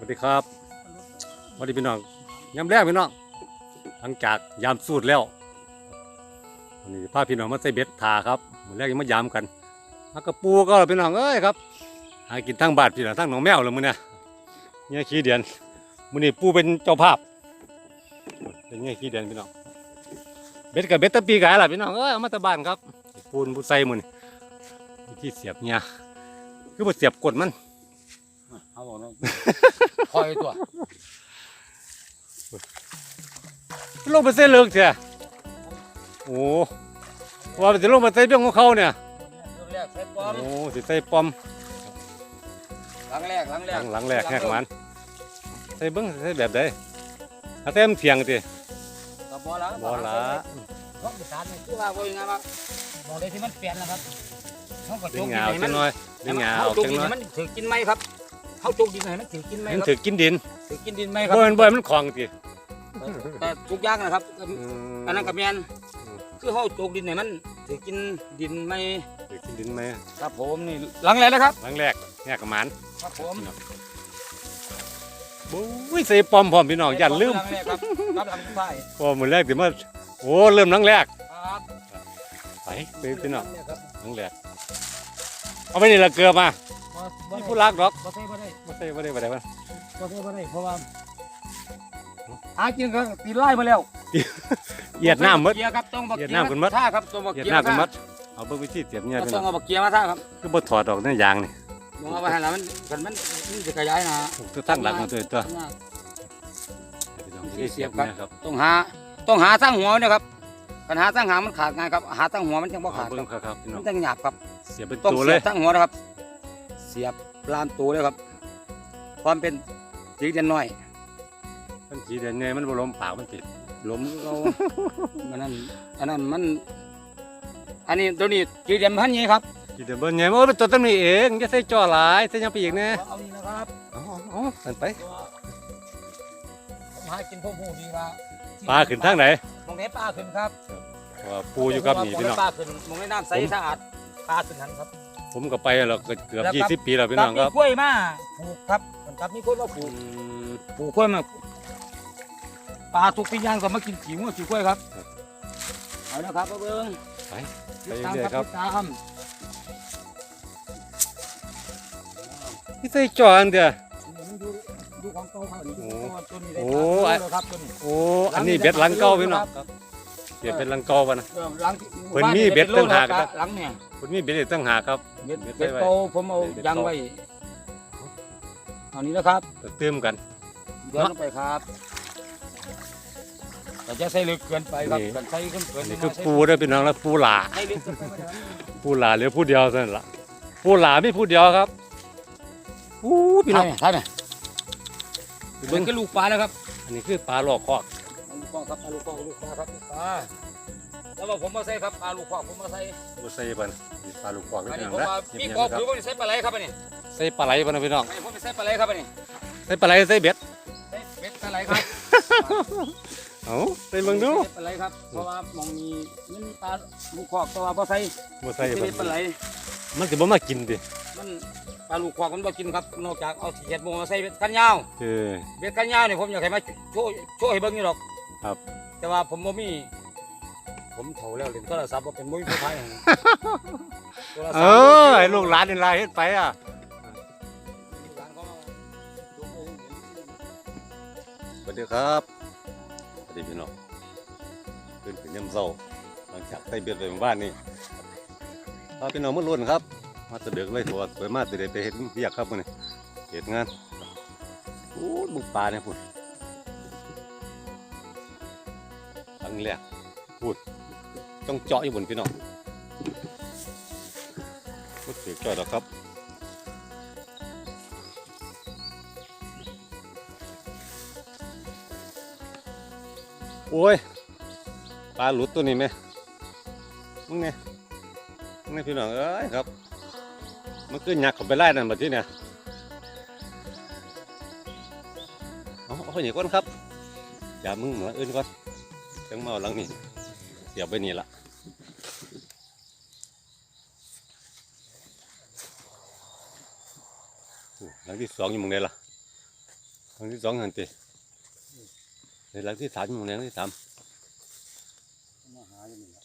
วัสดีครับสวัสดีพี่น้องยามแรกพี่น้องหลังจากยามสูตรแล้ววันนี้พาพี่น้องมาใส่เบ็ดทาครับมื้อแรกยังมายามกันมากระปูก็พี่น้องเอ้ยครับหากินทั้งบาทพี่น้องทั้งหนองแมวเลยมื้อเนี่ยเนี่ยขี้เดียนมื้อนี้ปูเป็นเจ้าภาพเป็นเนี่ยขี้เดียนพี่น้องเบ็ดกับเบ็ดตะปีกายล่ะพี่น้องเอ้ยมาตะบานครับปูนปูใส่มื้อนี้วิธีเสียบเนี่ยคือบ่เสียบกดมัน เอาบอกนะคอยตัวลงไปเส้นเลือกเถอะโอ้ว่ามันจะลงมาใส่เรื่องของเขาเนี่ยแรกใส่ปอมโอ้สิใส่ปอมหลังแรกหลังแรหลักงหลังแรกแหกมันใส่เบิ้งใส่แบบใดเอาเต็มเถียงติกับบอละบ่ละเพราะภาษาเนี่ยคือว่าว่ายังไงบ้างบอกเลยที่มันเปลี่ยนนะครับเขาก็ดึจุงกหดิงานเอาให้จัมันงน้อยดึงหงาเขาเอาจุกจังดินน้อยให้มันถือกินไหมครับ เขาจุกดินให้มันถือกินไหมมันครับถือกินดินถือกินดินไหมครับบ่มันบ่ให้มันคลองติแต่ทุกอย่างนะครับอืมอันนั้นกับแมนอืมคือเขาจุกดินให้มันถือกินดินไหมถือกินดินไหมครับผมนี่หลังแรกนะครับ หลังแรกแหกกับมันครับผมบุ้ยใส่ปอมพร้อมพี่น้องอย่าลืมหลังแรกครับรับหลังสุดท้ายพอมื้อแรกสิมาโอ้เริ่มหลังแรกครับไปไปพี่น้องหลัแรกครับหลังแรกเอาไปนี่ละเกลือมาบ่บ่มีได้ผู้รักดอกบ่ใช่บ่ได้บ่ ใส่บ่ได้บ่ได้บ่บ่ได้บ่ได้เพราะว่าหากินก็ตีไล่มาแล้วเหยียดน้ำหมดเกียร์ครับต้องบักเกียร์น้ำขึ้นมดท่าครับต้องบักเหยียดเกียหน้าร์กันมท่าดเอาเบิ่งวิธีเสียบเนี่ยต้องเอาบักเกียร์มาท่าครับคือบ่ถอดออกในยางนี่มองเอาไปให้แล้วมันกันมันมันจะขยายนะฮะตัวตั้งหลักของตัวตัวต้องพี่น้องวิธีเสียบครับต้องหาต้องหาตั้งหัวเนะครับปัญหาตั้งหางมันขาดง่ายครับหาตั้งหัวมันยังบ่ขาดครับครับพี่น้มันจังหยาบครับเสียบเป็นต้องตัวเสีเลยบตั้งหัวนะครับ เสียบลานตัวเลยครับ ความเป็นสีเด่นน้อยมันสีเดือนเนี่ยมันบ่ลมปากมันติดหลมเรา อันนั้นอันนั้นมัน อันนี้ตัวนี้สีเด่นพันนี้ครับสีเดือนเบิ่งเนี่ยโอ้ยเป็นตัวตั้งนี้เองอย่าใส่จ่อหลายใส่หยังไปอีกแน่เอานี่นะครับเอาเอาเอาสั่นไปหากินพวกผู้ดีว่าปลาขึ้นทางไหนมองไหนปลาขึ้นครับว่าปูอยู่กับนี่พี่น้องปลาขึ้นมองในน้ำใสสะอาดปลาขึ้นทันครับ ผมก็ไปแล้วก็เกือบแล้วครับ20ปีแล้วพี่น้องครับมีกล้วยมาปลูกครับ กับมีคนมาปลูอืกมปลูกกล้วยมาปลาทุกปีย่างก็มากินขี้งัวขี้กล้วยครับครับเอาละครับเอาเบิ้งไปติดตามไปเรื่อยๆครับติดตามนี่ใส่จ่ออันเดียวมันดูดูของเก่าเขานี่ดูโอ้ของตัวนี้ได้โอ้ปลาอะตัวเลยครับตัวนี้โอ้อันนี้เบ็ดหลังเก่าพี่น้องครับเบ็ดเป็นหลังเก่าป่ะนะเออหลังที่เพิ่นมีเบ็ดต่างหากครับหลังเนี่ยคุณมีเบ็ดอีกตั้งหากครับเบ็ดเบ็ดเบ็ดไว้โตผมเอาเบ็ดยังโตไว้ เอานี้นะครับเติมกันย้อนลงไปครับแต่จะใส่ลึกเกินไปครับนี่กันใส่เกินเกินนี่คือปูเด้อพี่น้องแล้วปูหลาใส่ลึกเกินไปไม่ได้ปูหลาเหลือผู้เดียวเท่านั้นล่ะปูหลาไม่ผู้เดียวครับอู้พี่น้องใช่ไหมเบิ่เบิ่งงก็ลูกปลาแล้วครับ อันนี้คือปลาหลอกคอกลูกปลาครับลูกปลาลูกปลาครับลูกปลา แล้วว่าผมมาใส่ครับปลาลูกปลาผมมาใส่บ่ใส่ปันนี่ปลาลูกคอกอันพี่นี้น้องผมนะว่าเงีมียบกๆอบนะคหรืรัอบว่าใส่ปลาไหลครับอันนี้ใส่ปลาไหลปันนะพี่น้องอันนี้ผมใส่ปลาไหลครับอันนี้ใส่ปลาไหลใส่เบ็ด ใส่เบ็ดปลาไหลครับเอ้าใส่เบิ่งดูใส่ปลาไหลครับเพราะว่ามองมีมันมีปลาลูกคอกแต่ว่าพอใส่บ่ใส่ใส่ปัเบ็ดปลาไหลนมันสิบ่มากินติมันปลาลูกคอกมันบ่กินครับนอกจากเอาเห็ดโมมาใส่เบ็ดกันยาว เออ เบ็ดกันยาวเนี่ยผมอยากให้มาโชว์โชว์ให้เบิ่งนี่หรอกครับ แต่ว่าผมบ่มี ผมเฒ่าแล้วเล่นโทรศัพท์บ่เป็นมุ้ยผู้ไทยโทรศัพท์เออให้ลูกหลานนี่ลายเฮ็ดไปอะลูกหลานเขามาดูโอ้โหสวัสดีครับสวัสดีพี่น้องขึ้นถึงยามเช้าหลังจากใส่เบ็ดไปหมู่บ้านนี่พาพี่น้องมาลุ้นครับ มาแตะเดือกเลยถั่วสวยมากสิได้ไปเฮ็ดเวียกครับมื้อนี้เฮ็ดงานโอ้ยบุกปลาเนี่ยพุ่นครั้งแรกพูด ต้องเจาะอยู่บนพี่น้องก็ถือเจาะดอกครับโอ้ยปลาหลุดตัวนี้ไหมมึงไงมึงไงพี่น้องเอ้ยครับ มันคือหยักเข้าไปไล่นั่นแบบที่เนี่ยเอาเอาไปนี่ก่อนครับ อย่ามึงหมาอื่นก่อนจังมาหลังนี่เสียบไปนี่ละโอ้หลัง ที่สองอยู่มึงไงล่ะลังที่สองหันติในหลังที่สามหมู่แรงที่สามมาหาอยู่นี่ละ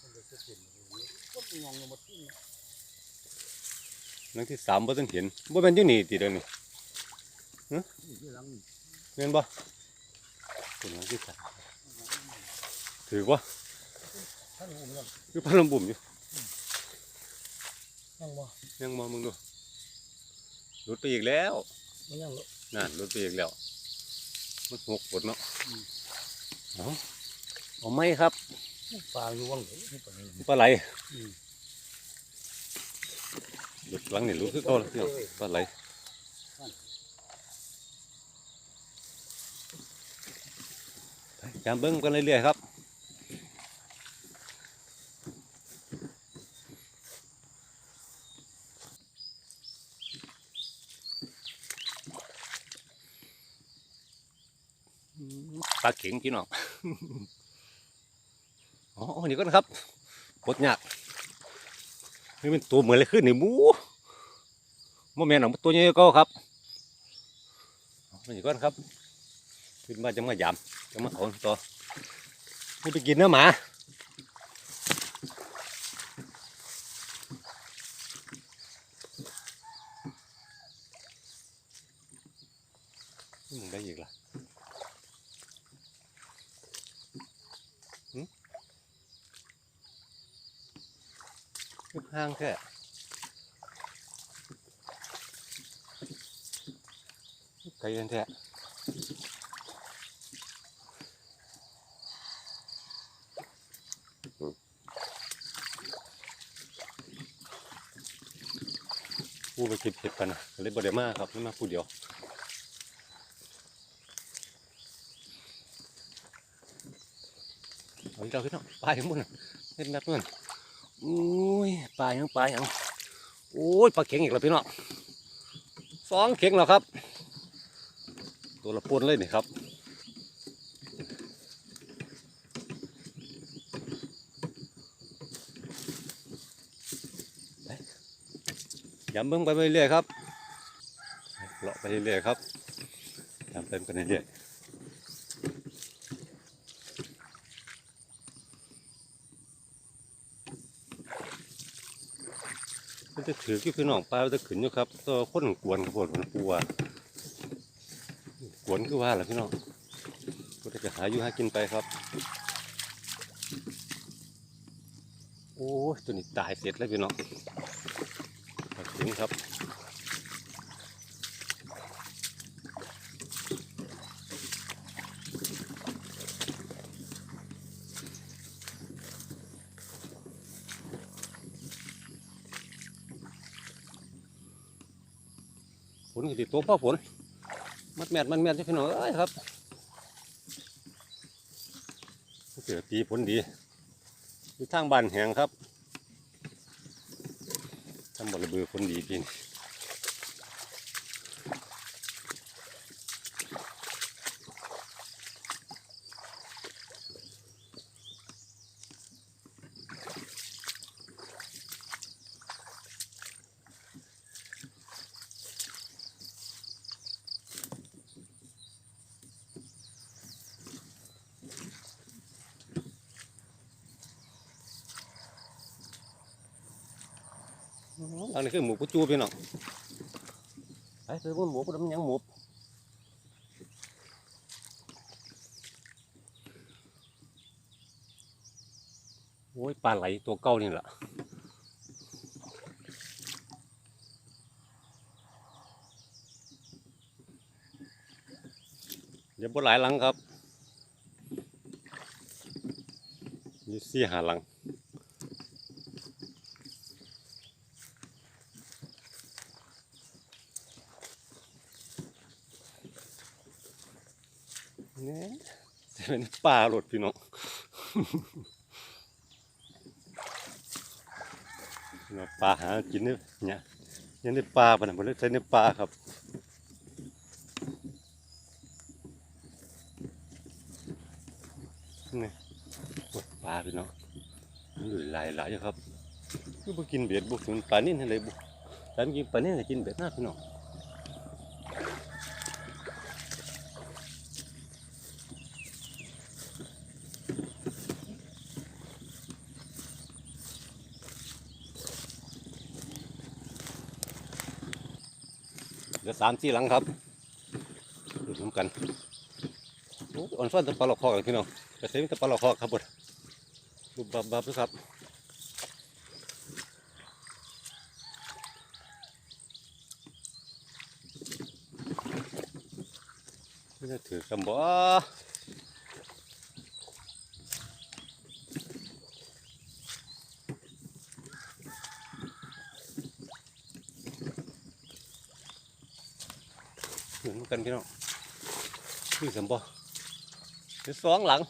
มันจะเห็นอยู่นี่ก็มีงองอยู่หมดที่นี่หลังที่สามบ่ต้องเห็นบ่เป็นอยู่นี่ติเด้อนี่อยู่ที่หลังนี่แม่นบ่เป็นหลังที่สามถือว่า ท่านหูยังคือพัดลมบุ่มอยู่ยังบ่ยังมองมึงดูหลุดไปอีกแล้วมันยังเหรอนั่นหลุดไปอีกแล้ว มันหกฝนเนาะเอาเอาไหมครับปลาอยู่ว่างเลยนี่ปลานี่ปลาไหลอืมหลุดหลังนี่หลุดคือเก่าแล้วพี่น้องปลาไหลไปจามเบิ้งกันเรื่อยๆครับอื มปลาเข็งพี่น้องอ๋อนี่ก็นะครับปลดยากนี่เป็นตัวเหมือนอะไรขึ้นนี่มูโมแมนของตัวนี้ก็ครับเอาอันนี้ก็นะครับขึ้นมาจะมายำจะมาของต่อนี่ไปกินเนื้อหมานี่มึงได้อีกล่ะ คือห้างแค่ไกลกันแท้ผู้ไปเก็บเห็ดกันนะเลยบไดมาครับนี่มาผู้เดียวเอาอีกแล้วพี่น้องปลาอย่างมุ่นเห็ดแบบนั้น อุ้ยปลายังปลายังโอ้ยปลาเข็งอีกแล้วพี่น้องสองเข็งแล้วครับ ตัวละปนเลยนี่ครับย้ำเบิ้งไปเรื่อยๆครับเลาะไปเรื่อยๆครับย้ำเติมไปเรื่อยๆ มันจะถือกี่พี่น้องปลามันจะขึ้นอยู่ครับตัวคนกวนครับวนปัวกวนคือว่าแหละพี่น้องก็จะหาอยู่หากินไปครับ โอ้ตัวนี้ตายเสร็จแล้วพี่น้องถึงครับ นก็ติดตัวพ่อฝนมัดแมดมันแมดใช่พี่น้องเอ้ยครับเกิดตีผลดีที่ทางบ้านแหงครับทำบริเบือผลดีปีน อันนี้คือหมูกุจูพี่น้องไปไปบนหมูกุดำยังหมูโอ้ยปลาไหลตัวเก่านี่แหละเดี๋ยวบนหลายหลังครับนี่สี่หาหลัง นี่ยจะเป็นป่าหลดพี่น้องพี่น้อาหากินเนี่ยเนี่ยยังได้ปลาปะนะผมเลยใช้ในปลาครับนี่ยปลาพี่น้องมันอยู่หลายหลายครับคือบ่กินเบ็ดบ่ถึงปลานิ่นให้เลยบ่แต่กินปลานิ่นก็กินเบ็ดนะพี่น้อง ลือสามสี่หลังครับดูน้ำกันอ้ยอ่อนฟ้อนตะปลาหลอกคอกันพี่น้องกระเซ็นตะปลาหลอกคอครับบดบุบบับบับด้วยครับไม่ได้ถือกำบ่ ถือเหมือนกันพี่น้องถือกำบ่ถือสองหลัง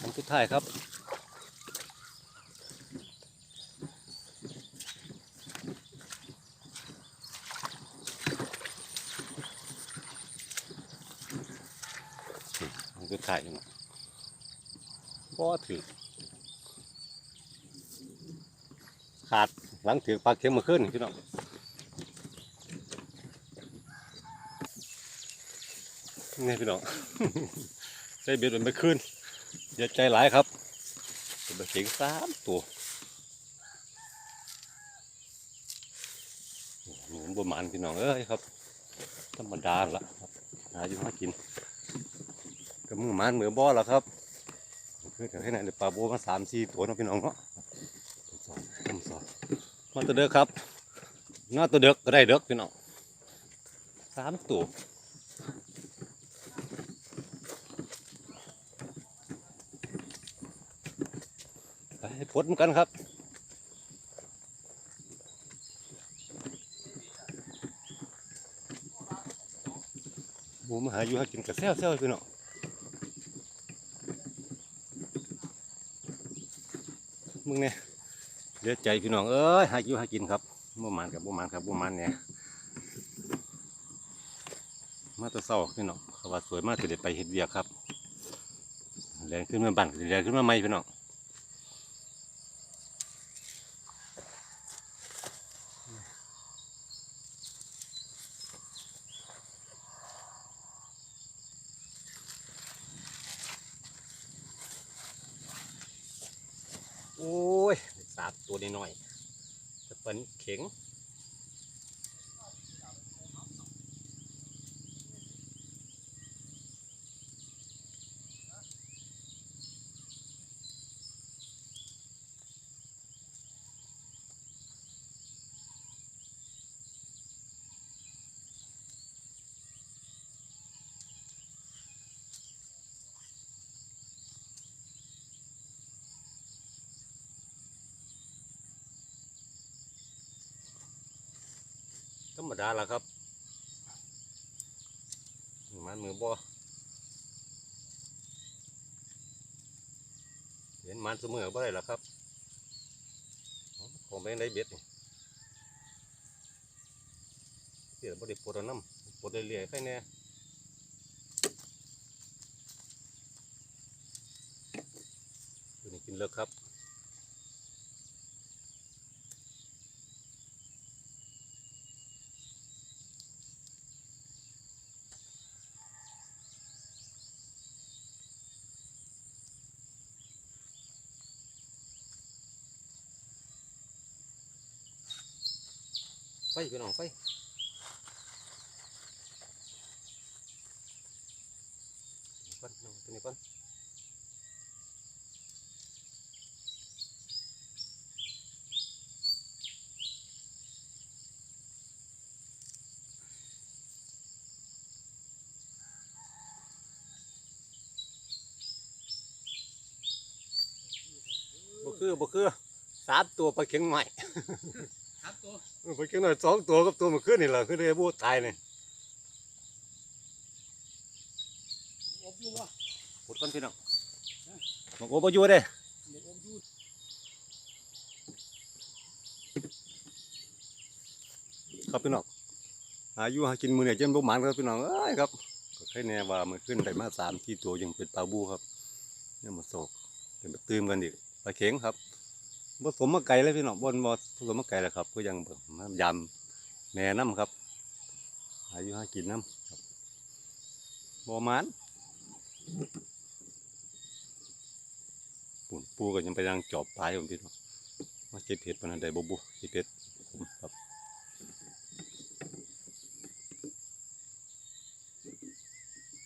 อันสุดท้ายครับมันก็ถ่ายอยู่เนาะก็ถือ ขาดหลังถือปลาเค็มมาขึ้นพี่น้องนี่พี่น้องใส่เบ็ดมันไม่ขึ้นอย่าใจหลายครับเป็นเสียงสามตัวหนุนบนมันพี่น้องเอ้ยครับธรรมดาละหาอยู่หากินก็มือมันมือบ่อแล้วครับคือแต่ให้ไหนเดี๋ยวปลาโบมาสามสี่ตัวนะพี่น้องเนาะสองสามสอง มาตัวเด็กครับหน้าตัวเด็กก็ได้เด็กพี่น้องสามตัวไปพดเหมือนกันครับหมูมาหาอยู่หากินกับแซวแซวๆพี่น้องมึงเนี่ย เดือดใจพี่น้องเอ้ยหาอยู่หากินครับบ่มานกับบ่มานครับบ่มานเนี่ยมาตัวเศร้าพี่น้องเขาว่าสวยมากสิเด็ดไปเฮ็ดเวียครับแรงขึ้นมาบ้านแรงขึ้นมาใหม่พี่น้องโอ้ยาดตัวน้อยๆจะเป็นเข็ง ดาละครับมันมือบ่เห็นมันเสมอบ่ได้ละครับเอาของได้เบ็ดนี่เดี๋ยวบ่ได้ปวดเอาน้ำปวดเรื่อยๆใครแน่ตัวนี้กินเลิกครับ พี่น้องไฟก่อนน้องตัวนี้ก่อนบ่คือบ่คือสามตัวปลาเข็งใหม่ ตัวเออไปกินหน่อยสองตัวกับตัวมันขึ้นนี่แหละคือได้บูตายนี่อบอยู่วะพุดกันพี่น้องมันโอ้ปอยู่เด้เด็กอบอยู่ครับพี่น้องหาอยู่หากินมือเนี่ยเจ้าบุหมานครับพี่น้องเอ้ยครับก็แค่แน่ว่ามันขึ้นได้มาสามที่ตัวยังเป็นปลาบูครับเนี่ยมาโศกเป็นมาตื่มกันอีกปลาเข็งครับ ผสมมาไก่เลยพี่น้องบนบอผสมมาไก่แล้วครับก็ยังยำแม่น้ำครับ อายุห้ากินน้ำครับบอมันปูนปูก็ยังไปยังจอบปลายผมพี่น้องมาเก็บเห็ดปนันได้บบุเก็บเห็ดผมครับ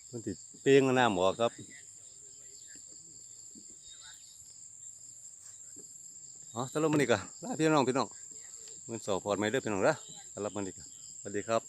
มันติดเป้งหน้ำหมอครับ อ๋อ สำหรับมันนี่ก็ลาพี่น้องพี่น้องมันสอบพอดไม่เด้อพี่น้องนะสำหรับมันนี่ก็สวัสดีครับ